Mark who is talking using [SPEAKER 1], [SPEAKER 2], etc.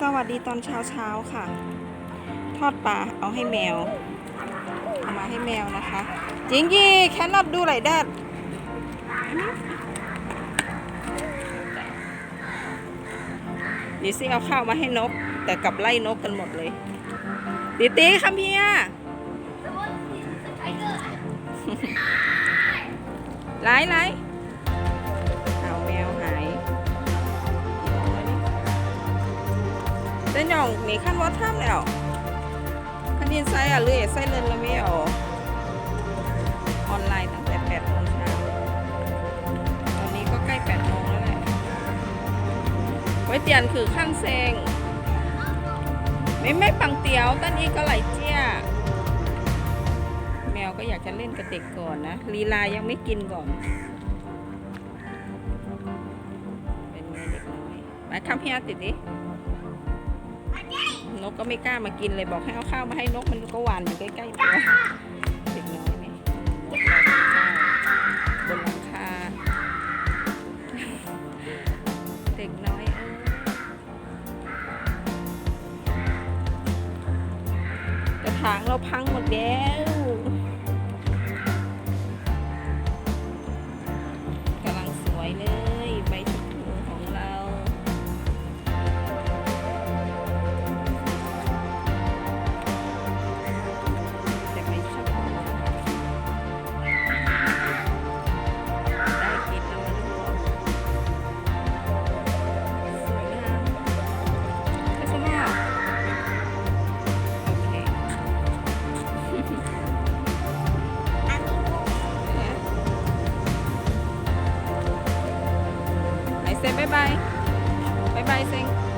[SPEAKER 1] สวัสดีตอนเช้าเช้าๆค่ะ ทอดปลาเอาให้แมว เอามาให้แมวนะคะจิงกี้แคนนอตดูไรแดดดิซี่เอาข้าวมาให้นก แต่กลับไล่นกกันหมดเลยติตีคัมเพียไล่ไล่ เต้นหย่องหนีขั้นวัดถ้ำแล้วขันดินไซอะเลยไส้เลินละไม่เอาออนไลน์ตั้งแต่8โมงเช้าตอนนี้ก็ใกล้8โมงแล้วแหละไว้เตียนคือข้างเซงไม่ไม่ปังเตียวต้นนี้ก็ไหลเจี้ยแมวก็อยากจะเล่นกับเด็กก่อนนะลีลายังไม่กินก่อนเป็นไงเด็กน้อยมาคำเฮียติดดิ นกก็ไม่กล้ามากินเลยบอกให้เอาข้าวมาให้นกมันก็หวานอยู่ใกล้ๆตัวเด็กน้อยนี่บนหลังคาเด็กน้อยเออกระถางเราพังหมดแล้ว 再见，拜拜，拜拜，再见。